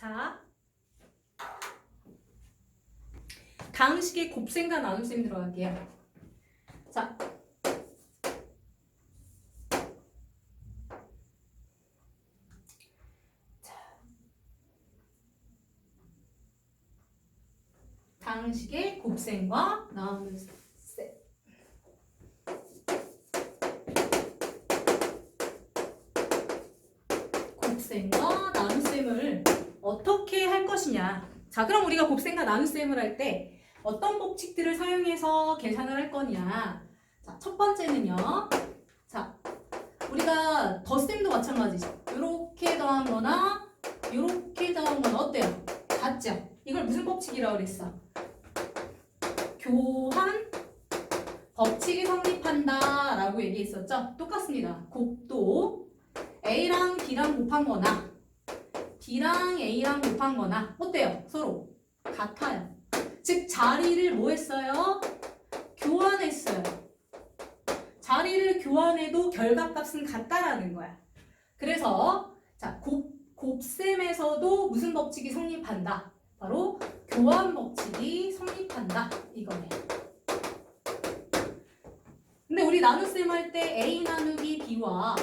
자, 다음 식의 곱셈과 나눗셈 들어갈게요. 자, 자, 다음 식의 곱셈과 나눗셈. 곱셈과 나눗셈을 어떻게 할 것이냐. 자, 그럼 우리가 곱셈과 나눗셈을 할 때 어떤 법칙들을 사용해서 계산을 할 거냐. 자, 첫 번째는요. 자, 우리가 덧셈도 마찬가지죠. 이렇게 더한 거나 이렇게 더한 거나 어때요? 같죠? 이걸 무슨 법칙이라고 그랬어? 교환 법칙이 성립한다 라고 얘기했었죠? 똑같습니다. 곱도 A랑 B랑 곱한 거나 B랑 A랑 곱한 거나 어때요? 서로 같아요. 즉 자리를 뭐 했어요? 교환했어요. 자리를 교환해도 결과값은 같다라는 거야. 그래서 자 곱, 곱셈에서도 무슨 법칙이 성립한다? 바로 교환 법칙이 성립한다 이거네. 근데 우리 나눗셈 할 때 A 나누기 B와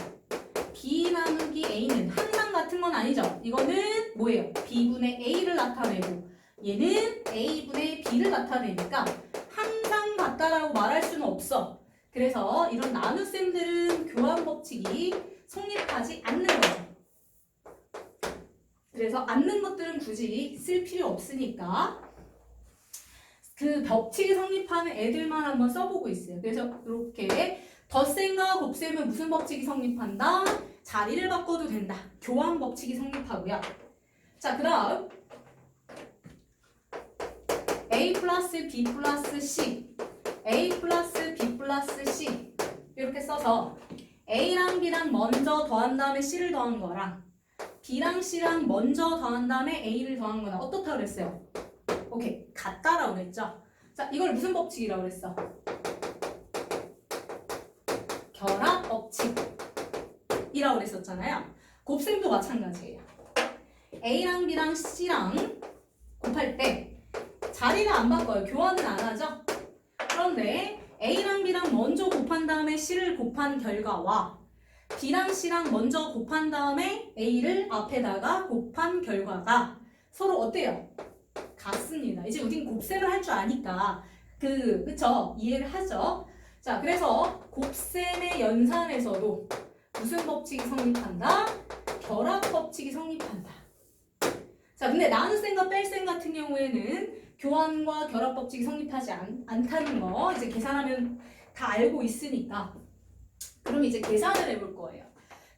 B 나누기 A는 항상 같은 건 아니죠. 이거는 뭐예요? B분의 A를 나타내고 얘는 A분의 B를 나타내니까 항상 같다라고 말할 수는 없어. 그래서 이런 나눗셈들은 교환 법칙이 성립하지 않는 거죠. 그래서 않는 것들은 굳이 쓸 필요 없으니까 그 법칙이 성립하는 애들만 한번 써보고 있어요. 그래서 이렇게 덧셈과 곱셈은 무슨 법칙이 성립한다? 자리를 바꿔도 된다. 교환 법칙이 성립하고요. 자, 그 다음 A 플러스 B 플러스 C A 플러스 B 플러스 C 이렇게 써서 A랑 B랑 먼저 더한 다음에 C를 더한 거랑 B랑 C랑 먼저 더한 다음에 A를 더한 거랑 어떻다 그랬어요? 오케이 같다라고 그랬죠? 자 이걸 무슨 법칙이라고 그랬어? 결합 법칙이라고 그랬었잖아요. 곱셈도 마찬가지예요. A랑 B랑 C랑 곱할 때 자리를 안 바꿔요. 교환은 안 하죠. 그런데 A랑 B랑 먼저 곱한 다음에 C를 곱한 결과와 B랑 C랑 먼저 곱한 다음에 A를 앞에다가 곱한 결과가 서로 어때요? 같습니다. 이제 우린 곱셈을 할 줄 아니까 그 그쵸 이해를 하죠. 자 그래서 곱셈의 연산에서도 무슨 법칙이 성립한다? 결합 법칙이 성립한다. 자 근데 나눗셈과 뺄셈 같은 경우에는 교환과 결합 법칙이 성립하지 않, 않다는 거 이제 계산하면 다 알고 있으니까 그럼 이제 계산을 해볼 거예요.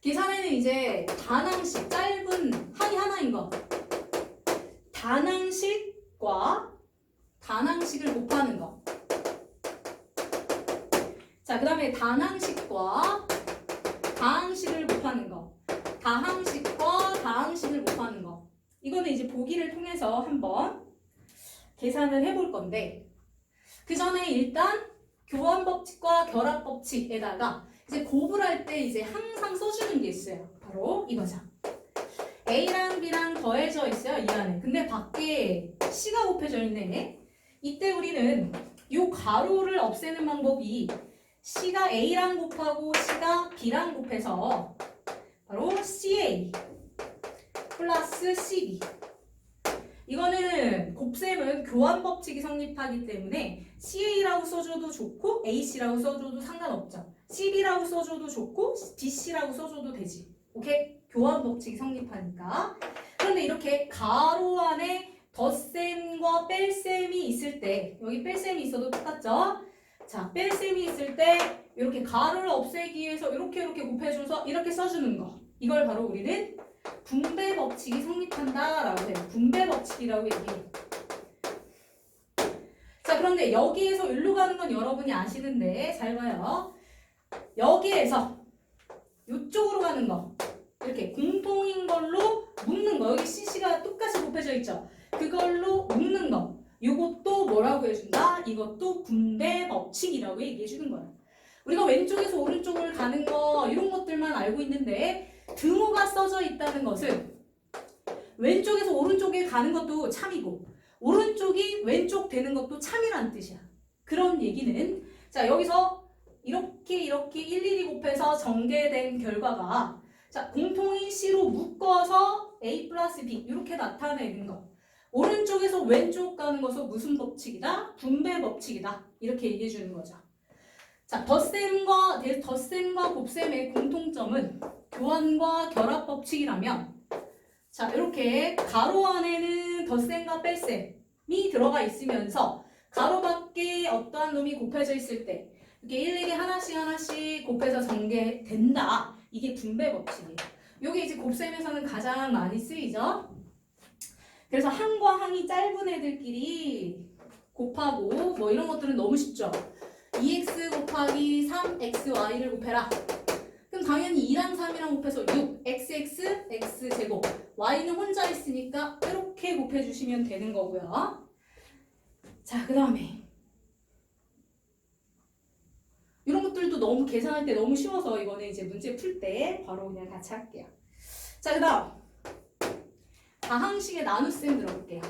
계산에는 이제 단항식 짧은 항이 하나인 거 단항식과 단항식을 곱하는 거. 자, 그 다음에 단항식과 다항식을 곱하는 거. 다항식과 다항식을 곱하는 거. 이거는 이제 보기를 통해서 한번 계산을 해볼 건데, 그 전에 일단 교환 법칙과 결합 법칙에다가 이제 곱을 할 때 이제 항상 써주는 게 있어요. 바로 이거죠. A랑 B랑 더해져 있어요, 이 안에. 근데 밖에 C가 곱해져 있네. 이때 우리는 이 가로를 없애는 방법이 C가 A랑 곱하고 C가 B랑 곱해서 바로 CA 플러스 CB. 이거는 곱셈은 교환 법칙이 성립하기 때문에 CA라고 써줘도 좋고 AC라고 써줘도 상관없죠. CB라고 써줘도 좋고 BC라고 써줘도 되지. 오케이? 교환 법칙이 성립하니까. 그런데 이렇게 가로 안에 덧셈과 뺄셈이 있을 때 여기 뺄셈이 있어도 똑같죠? 자, 뺄셈이 있을 때 이렇게 가로를 없애기 위해서 이렇게 이렇게 곱해줘서 이렇게 써주는 거. 이걸 바로 우리는 분배 법칙이 성립한다라고 해요. 분배 법칙이라고 얘기해요. 자, 그런데 여기에서 일로 가는 건 여러분이 아시는데 잘 봐요. 여기에서 이쪽으로 가는 거. 이렇게 공통인 걸로 묶는 거. 여기 CC가 똑같이 곱해져 있죠. 그걸로 묶는 거. 이것도 뭐라고 해준다? 이것도 분배 법칙이라고 얘기해 주는 거야. 우리가 왼쪽에서 오른쪽을 가는 거 이런 것들만 알고 있는데 등호가 써져 있다는 것은 왼쪽에서 오른쪽에 가는 것도 참이고 오른쪽이 왼쪽 되는 것도 참이란 뜻이야. 그런 얘기는 자 여기서 이렇게 이렇게 일일이 곱해서 전개된 결과가 자 공통인 C로 묶어서 A 플러스 B 이렇게 나타내는 거. 오른쪽에서 왼쪽 가는 것은 무슨 법칙이다? 분배 법칙이다. 이렇게 얘기해 주는 거죠. 자, 덧셈과 대- 덧셈과 곱셈의 공통점은 교환과 결합 법칙이라면 자, 이렇게 가로 안에는 덧셈과 뺄셈이 들어가 있으면서 가로 밖에 어떠한 놈이 곱해져 있을 때 이렇게 일일이 하나씩 하나씩 곱해서 전개된다. 이게 분배 법칙이에요. 이게 이제 곱셈에서는 가장 많이 쓰이죠. 그래서 항과 항이 짧은 애들끼리 곱하고 뭐 이런 것들은 너무 쉽죠. 2x 곱하기 3xy를 곱해라. 그럼 당연히 2랑 3이랑 곱해서 6, xx, x제곱. y는 혼자 있으니까 이렇게 곱해주시면 되는 거고요. 자, 그 다음에 이런 것들도 너무 계산할 때 너무 쉬워서 이거는 이제 문제 풀 때 바로 그냥 같이 할게요. 자, 그 다음 다항식의 나눗셈 들어볼게요.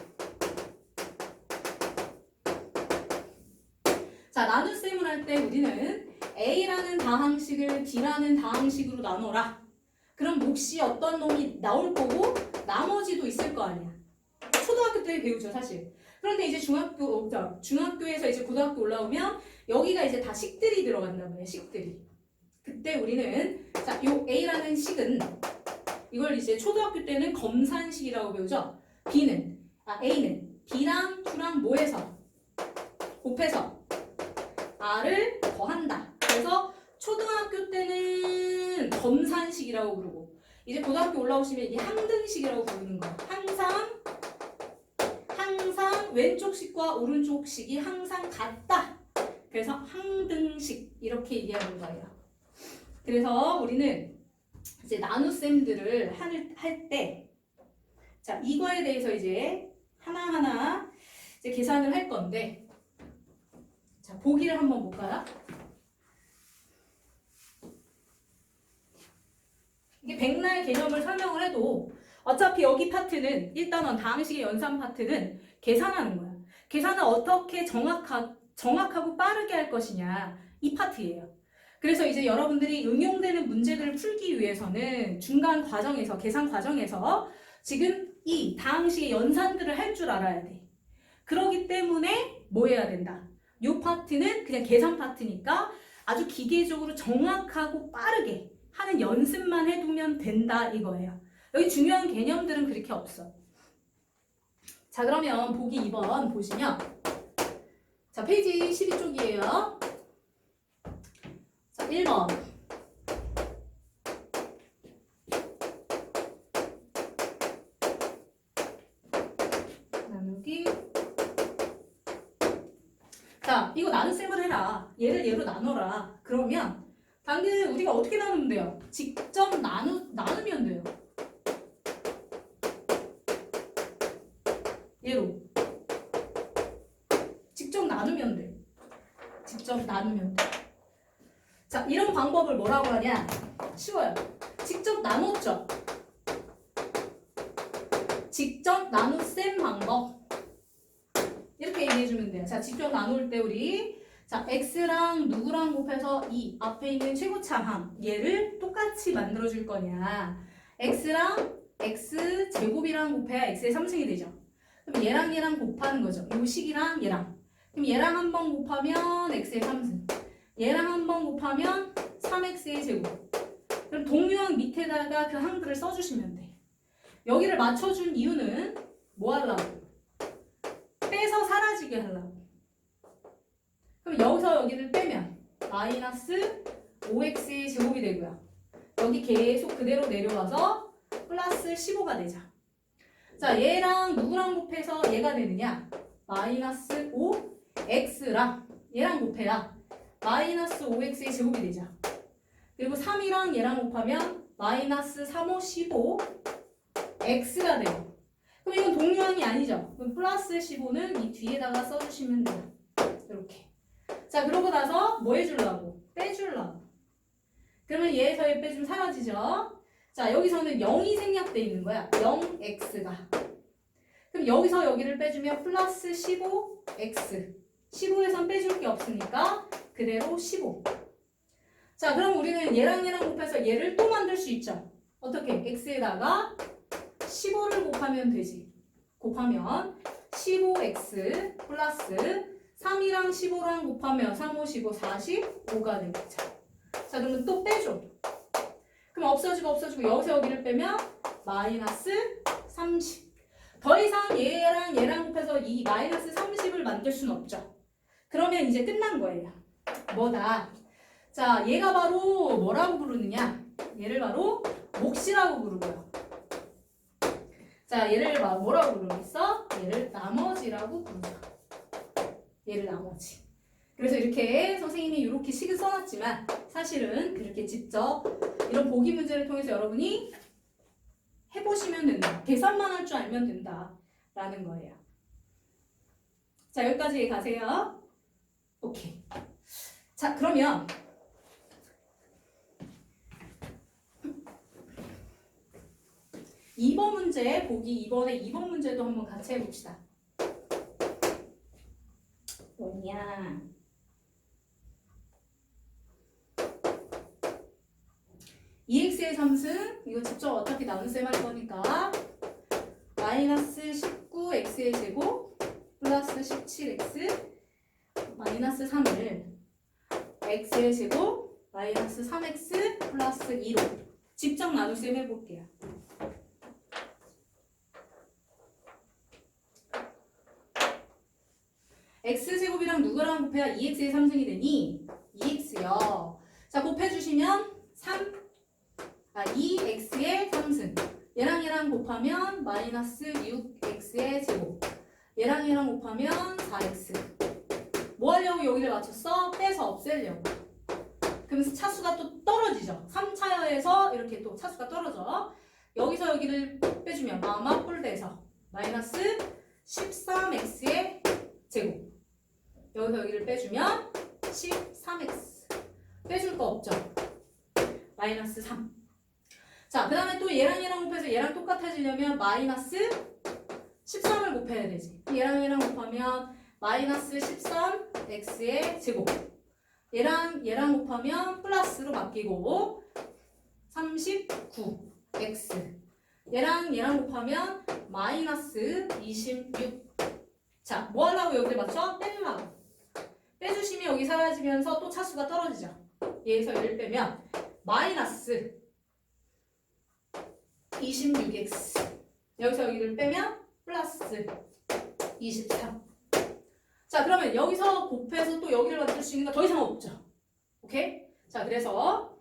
자, 나눗셈을 할 때 우리는 A라는 다항식을 B라는 다항식으로 나눠라. 그럼 몫이 어떤 놈이 나올 거고 나머지도 있을 거 아니야. 초등학교 때 배우죠, 사실. 그런데 이제 중학교, 어, 자, 중학교에서 이제 고등학교 올라오면 여기가 이제 다 식들이 들어간단 말이에요, 식들이. 그때 우리는 자, 요 A라는 식은 이걸 이제 초등학교 때는 검산식이라고 배우죠. B는 아 A는 B랑 Q랑 뭐해서 곱해서 R을 더한다. 그래서 초등학교 때는 검산식이라고 부르고 이제 고등학교 올라오시면 이게 항등식이라고 부르는 거야. 항상 항상 왼쪽 식과 오른쪽 식이 항상 같다. 그래서 항등식 이렇게 얘기하는 거예요. 그래서 우리는 이제 나눗셈들을 할 때, 자, 이거에 대해서 이제 하나하나 이제 계산을 할 건데, 자, 보기를 한번 볼까요? 이게 백날 개념을 설명을 해도 어차피 여기 파트는 일단은 다항식의 연산 파트는 계산하는 거야. 계산을 어떻게 정확하, 정확하고 빠르게 할 것이냐 이 파트예요. 그래서 이제 여러분들이 응용되는 문제들을 풀기 위해서는 중간 과정에서 계산 과정에서 지금 이 다항식의 연산들을 할 줄 알아야 돼. 그러기 때문에 뭐 해야 된다. 요 파트는 그냥 계산 파트니까 아주 기계적으로 정확하고 빠르게 하는 연습만 해두면 된다 이거예요. 여기 중요한 개념들은 그렇게 없어. 자 그러면 보기 2번 보시면 자 페이지 12쪽이에요. 자, 1번. 나누기. 자, 이거 나눗셈을 해라. 얘를 얘로 나눠라. 그러면 당근 우리가 어떻게 나누면 돼요? 직접 나누, 나누면 돼요. 방법을 뭐라고 하냐? 쉬워요. 직접 나눴죠? 직접 나눗셈 방법. 이렇게 얘기해주면 돼요. 자, 직접 나눌 때 우리 자, x랑 누구랑 곱해서 2 앞에 있는 최고차항 얘를 똑같이 만들어줄 거냐. x랑 x 제곱이랑 곱해야 x의 3승이 되죠. 그럼 얘랑 얘랑 곱하는 거죠. 요 식이랑 얘랑. 그럼 얘랑 한 번 곱하면 x의 3승. 얘랑 한 번 곱하면 3x의 제곱. 그럼 동유항 밑에다가 그 항들을 써주시면 돼. 여기를 맞춰준 이유는 뭐 하려고? 빼서 사라지게 하려고. 그럼 여기서 여기를 빼면 마이너스 5x의 제곱이 되고요. 여기 계속 그대로 내려와서 플러스 15가 되죠. 자, 얘랑 누구랑 곱해서 얘가 되느냐? 마이너스 5x랑 얘랑 곱해야 마이너스 5x의 제곱이 되죠. 그리고 3이랑 얘랑 곱하면 마이너스 3, 5, 15 x가 돼요. 그럼 이건 동류항이 아니죠. 그럼 플러스 15는 이 뒤에다가 써주시면 돼요. 이렇게. 자, 그러고 나서 뭐 해주려고? 빼주려고. 그러면 얘에서 얘 빼주면 사라지죠. 자, 여기서는 0이 생략돼 있는 거야. 0x가. 그럼 여기서 여기를 빼주면 플러스 15x. 15에선 빼줄 게 없으니까 그대로 15. 자, 그럼 우리는 얘랑 얘랑 곱해서 얘를 또 만들 수 있죠. 어떻게? x에다가 15를 곱하면 되지. 곱하면 15x 플러스 3이랑 15랑 곱하면 3, 5, 15, 45가 되겠죠. 자, 그러면 또 빼줘. 그럼 없어지고 없어지고 여기서 여기를 빼면 마이너스 30. 더 이상 얘랑 얘랑 곱해서 이 마이너스 30을 만들 수는 없죠. 그러면 이제 끝난 거예요. 뭐다? 자, 얘가 바로 뭐라고 부르느냐? 얘를 바로 몫이라고 부르고요. 자, 얘를 봐- 뭐라고 부르겠어? 얘를 나머지라고 부르죠. 얘를 나머지. 그래서 이렇게 선생님이 이렇게 식을 써놨지만 사실은 그렇게 직접 이런 보기 문제를 통해서 여러분이 해보시면 된다. 계산만 할 줄 알면 된다. 라는 거예요. 자, 여기까지 가세요. 오케이. 자, 그러면 2번 문제 보기 2번에 2번 문제도 한번 같이 해봅시다. 뭐냐? EX의 3승 이거 직접 어차피 나눗셈 할 거니까 마이너스 19x의 제곱 플러스 17x 마이너스 3을 x의 제곱 마이너스 3x 플러스 2로 직접 나눗셈 해볼게요. x제곱 누구랑 곱해야 2x의 3승이 되니? 2x요. 자, 곱해주시면 3, 아, 2x의 3승. 얘랑 얘랑 곱하면 마이너스 6x의 제곱. 얘랑 얘랑 곱하면 4x. 뭐 하려고 여기를 맞췄어? 빼서 없애려고. 그러면서 차수가 또 떨어지죠. 3차에서 이렇게 또 차수가 떨어져. 여기서 여기를 빼주면 마마 뿔돼서 마이너스 13x의 제곱. 여기서 여기를 빼주면 13x. 빼줄 거 없죠? 마이너스 3. 자, 그 다음에 또 얘랑 얘랑 곱해서 얘랑 똑같아지려면 마이너스 13을 곱해야 되지. 얘랑 얘랑 곱하면 마이너스 13x의 제곱. 얘랑 얘랑 곱하면 플러스로 바뀌고 39x. 얘랑 얘랑 곱하면 마이너스 26. 자, 뭐 하려고 여기를 맞춰? 빼려고. 빼주시면 여기 사라지면서 또 차수가 떨어지죠. 얘에서 얘를 빼면 마이너스 26x. 여기서 여기를 빼면 플러스 23. 자, 그러면 여기서 곱해서 또 여기를 만들 수 있는 거 더 이상 없죠. 오케이? 자, 그래서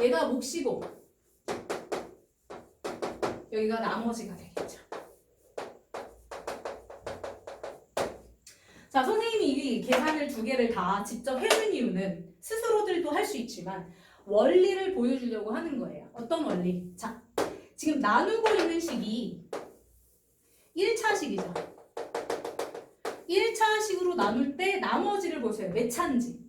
얘가 몫이고 여기가 나머지가 되겠죠. 자, 선생님이 이 계산을 두 개를 다 직접 해준 이유는 스스로들도 할 수 있지만 원리를 보여주려고 하는 거예요. 어떤 원리? 자, 지금 나누고 있는 식이 1차식이죠. 1차식으로 나눌 때 나머지를 보세요. 몇 차인지.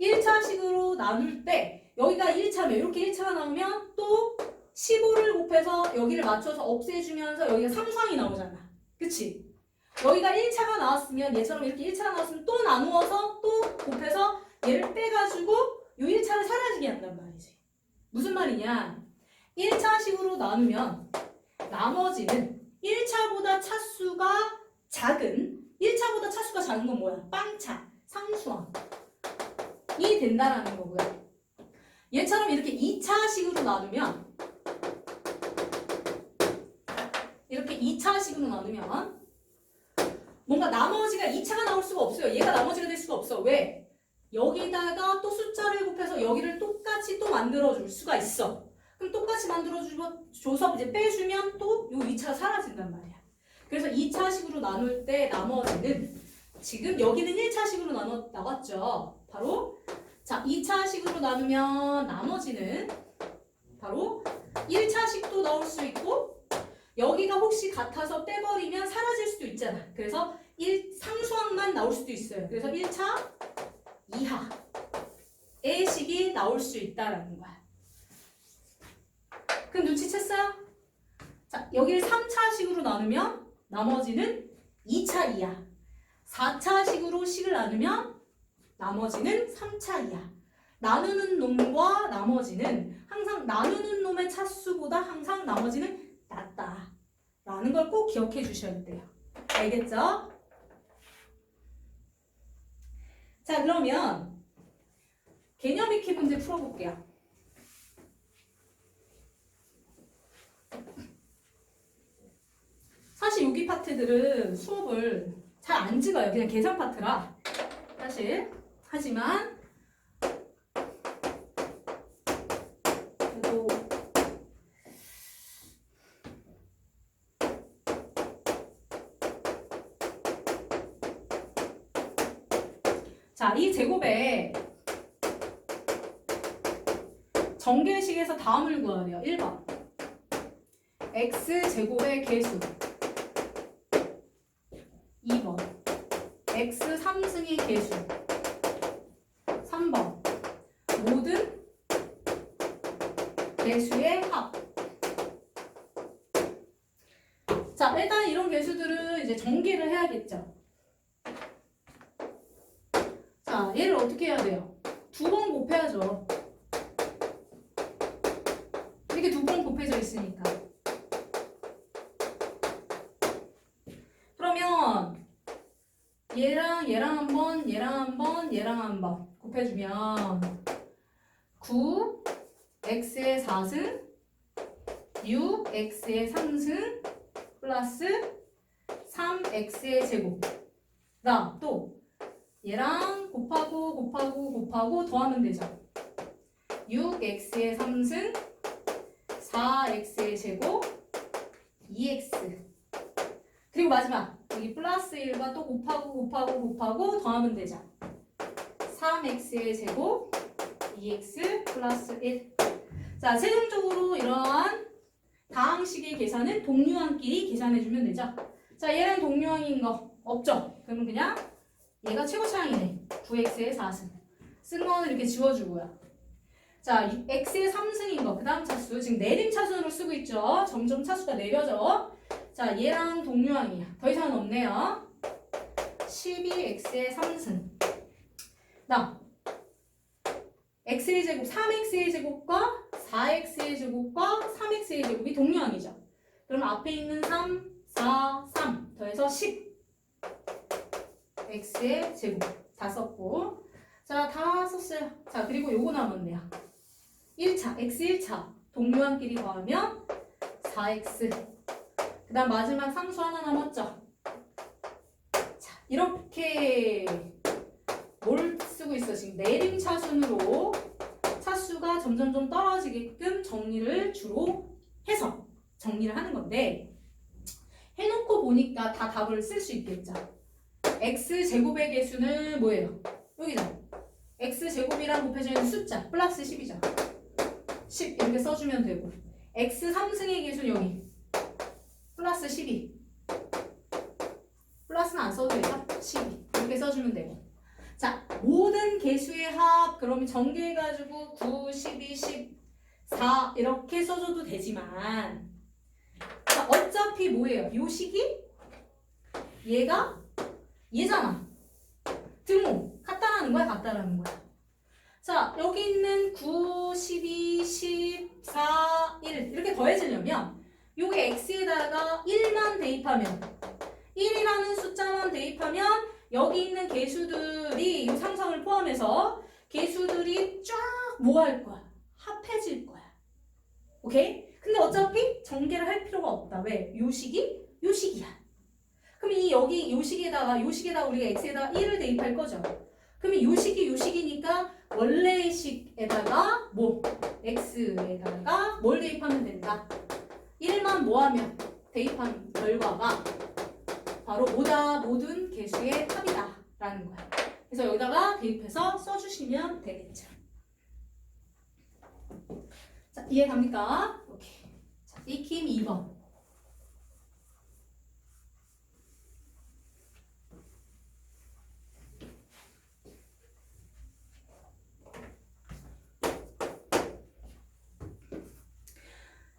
1차식으로 나눌 때 여기가 1차면 이렇게 1차가 나오면 또 15를 곱해서 여기를 맞춰서 없애주면서 여기가 3상이 나오잖아. 그치? 여기가 1차가 나왔으면 얘처럼 이렇게 1차가 나왔으면 또 나누어서 또 곱해서 얘를 빼가지고 이 1차를 사라지게 한단 말이지. 무슨 말이냐? 1차식으로 나누면 나머지는 1차보다 차수가 작은 1차보다 차수가 작은 건 뭐야? 빵차, 상수항이 된다라는 거고요. 얘처럼 이렇게 2차식으로 나누면 이렇게 2차식으로 나누면 뭔가 나머지가 2차가 나올 수가 없어요. 얘가 나머지가 될 수가 없어. 왜? 여기다가 또 숫자를 곱해서 여기를 똑같이 또 만들어줄 수가 있어. 그럼 똑같이 만들어줘서 이제 빼주면 또 요 2차가 사라진단 말이야. 그래서 2차식으로 나눌 때 나머지는 지금 여기는 1차식으로 나눠, 나왔죠. 바로 자 2차식으로 나누면 나머지는 바로 1차식도 나올 수 있고 여기가 혹시 같아서 빼버리면 사라질 수도 있잖아. 그래서 1 상수항만 나올 수도 있어요. 그래서 1차 이하의 식이 나올 수 있다라는 거야. 그럼 눈치챘어요? 자, 여기를 3차식으로 나누면 나머지는 2차 이하. 4차식으로 식을 나누면 나머지는 3차 이하. 나누는 놈과 나머지는 항상 나누는 놈의 차수보다 항상 나머지는 낮다. 라는 걸 꼭 기억해 주셔야 돼요. 알겠죠? 자, 그러면 개념 익히 문제 풀어볼게요. 사실 여기 파트들은 수업을 잘 안 찍어요. 그냥 계산 파트라. 사실. 하지만 그래도 자, 이 제곱에 정계식에서 다음을 구해야 돼요. 1번. x 제곱의 개수. 2번. x 3승의 개수. 3번. 모든 개수의 합. 자, 일단 이런 개수들은 이제 전개를 해야겠죠. 자, 얘를 어떻게 해야 돼요? 두 번 곱해야죠. 이렇게 두 번 곱해져 있으니까. 그러면 얘랑 얘랑 한 번, 얘랑 한 번, 얘랑 한 번 곱해주면 9 x의 4승 6 x의 3승 플러스 3 x의 제곱 그다음 또 얘랑 곱하고 곱하고 곱하고 더하면 되죠. 6x의 3승 4x의 제곱 2x 그리고 마지막 여기 플러스 1과 또 곱하고 곱하고 곱하고 더하면 되죠. 3x의 제곱 2x 플러스 1 자, 최종적으로 이러한 다항식의 계산은 동류항끼리 계산해주면 되죠. 자, 얘랑 동류항인 거 없죠? 그러면 그냥 얘가 최고 차항이네 9x의 4승 쓴 거는 이렇게 지워주고요 자, x의 3승인 거, 그 다음 차수. 지금 내림 차순으로 쓰고 있죠. 점점 차수가 내려져. 자, 얘랑 동류항이야. 더 이상은 없네요. 12x의 3승. 나 x의 제곱, 3x의 제곱과 4x의 제곱과 3x의 제곱이 동류항이죠. 그럼 앞에 있는 3, 4, 3 더해서 10. X의 제곱 다 썼고. 자, 다 썼어요. 자, 그리고 요거 남았네요. 1차, x 1차 동류항끼리 더하면 4x 그 다음 마지막 상수 하나 남았죠 자 이렇게 뭘 쓰고 있어 지금 내림 차순으로 차수가 점점점 떨어지게끔 정리를 주로 해서 정리를 하는 건데 해놓고 보니까 다 답을 쓸 수 있겠죠 x 제곱의 개수는 뭐예요? 여기죠 x 제곱이랑 곱해져 있는 숫자 플러스 10이죠. 10 이렇게 써주면 되고. X 3승의 개수는 여기. 플러스 12 플러스는 안 써도 되죠? 12 이렇게 써주면 되고. 자 모든 개수의 합 그러면 전개해가지고 9, 12, 14 이렇게 써줘도 되지만. 자 어차피 뭐예요? 요 식이 얘가 얘잖아 등호 같다라는 거야 같다라는 거야 자, 여기 있는 9, 12, 14, 1 이렇게 더해지려면 요게 x에다가 1만 대입하면 1이라는 숫자만 대입하면 여기 있는 개수들이 이 상상을 포함해서 개수들이 쫙뭐할 거야? 합해질 거야. 오케이? 근데 어차피 전개를 할 필요가 없다. 왜? 요 식이 요 식이야. 그럼 이 여기 요 식에다가 요 식에다가 우리가 x에다가 1을 대입할 거죠. 그러면 요 식이 요 식이니까 원래의 식에다가 뭐 x에다가 뭘 대입하면 된다. 1만 뭐하면 대입한 결과가 바로 뭐다 모든 개수의 합이다 라는 거야. 그래서 여기다가 대입해서 써주시면 되겠죠. 자 이해 갑니까? 오케이. 자 익힘 2번.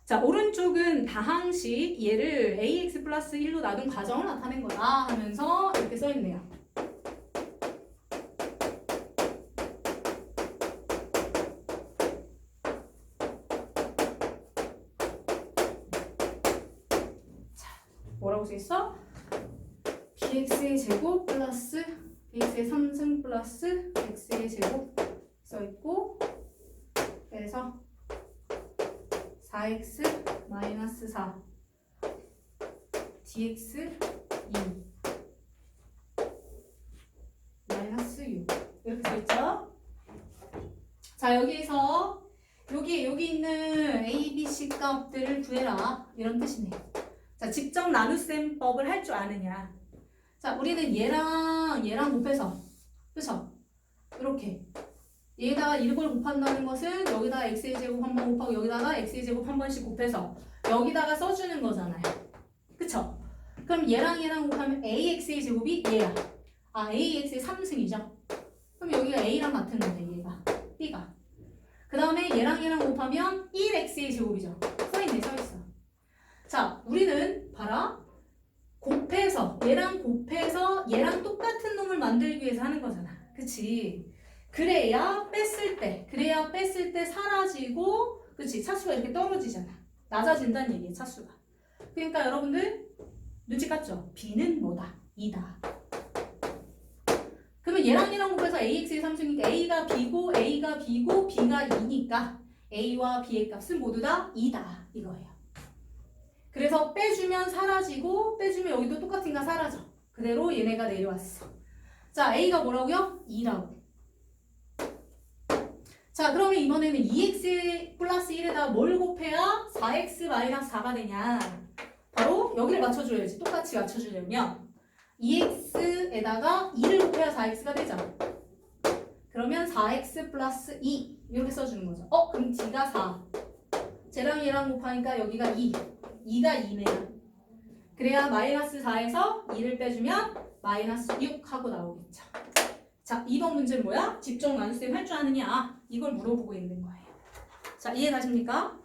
자, 오른쪽은 다항식 얘를 ax 플러스 1로 놔둔 과정을 나타낸 거다 하면서 이렇게 써있네요. 자, 뭐라고 써있어? bx의 제곱 플러스 bx의 3승 플러스 x의 제곱 써있고 그래서 4x 마이너스 4 dx 2 마이너스 6 이렇게 써있죠? 자 여기에서 여기 여기 있는 a, b, c 값들을 구해라 이런 뜻이네. 자 직접 나눗셈법을 할 줄 아느냐? 자 우리는 얘랑 얘랑 곱해서 그쵸? 이렇게 얘에다가 이걸 곱한다는 것은 여기다가 x의 제곱 한 번 곱하고 여기다가 x의 제곱 한 번씩 곱해서 여기다가 써주는 거잖아요. 그쵸? 그럼 얘랑 얘랑 곱하면 ax의 제곱이 얘야. 아 ax의 3승이죠. 그럼 여기가 a랑 같은 건데 얘가 b가. 그 다음에 얘랑 얘랑 곱하면 1x의 제곱이죠. 써있네 써있어. 자 우리는 봐라. 곱해서 얘랑 곱해서 얘랑 똑같은 놈을 만들기 위해서 하는 거잖아. 그치? 그래야 뺐을 때, 그래야 뺐을 때 사라지고, 그치? 차수가 이렇게 떨어지잖아. 낮아진다는 얘기야, 차수가. 그러니까 여러분들, 눈치 깠죠? B는 뭐다? 2다. 그러면 얘랑 얘랑 곱해서 AX의 3승이니까 A가 B고, A가 B고, B가 2니까 A와 B의 값은 모두 다 2다. 이거예요. 그래서 빼주면 사라지고, 빼주면 여기도 똑같은가 사라져. 그대로 얘네가 내려왔어. 자, A가 뭐라고요? 2라고. 자 그러면 이번에는 2x 플러스 1에다 뭘 곱해야 4x 마이너스 4가 되냐? 바로 여기를 맞춰줘야지. 똑같이 맞춰주려면 2x에다가 2를 곱해야 4x가 되죠. 그러면 4x 플러스 2 이렇게 써주는 거죠. 어 그럼 d가 4 쟤랑 얘랑 곱하니까 여기가 2 2가 2네요. 그래야 마이너스 4에서 2를 빼주면 마이너스 6 하고 나오겠죠. 자, 2번 문제는 뭐야? 집중 나눗셈 할줄 아느냐? 이걸 물어보고 있는 거예요. 자, 이해 가십니까?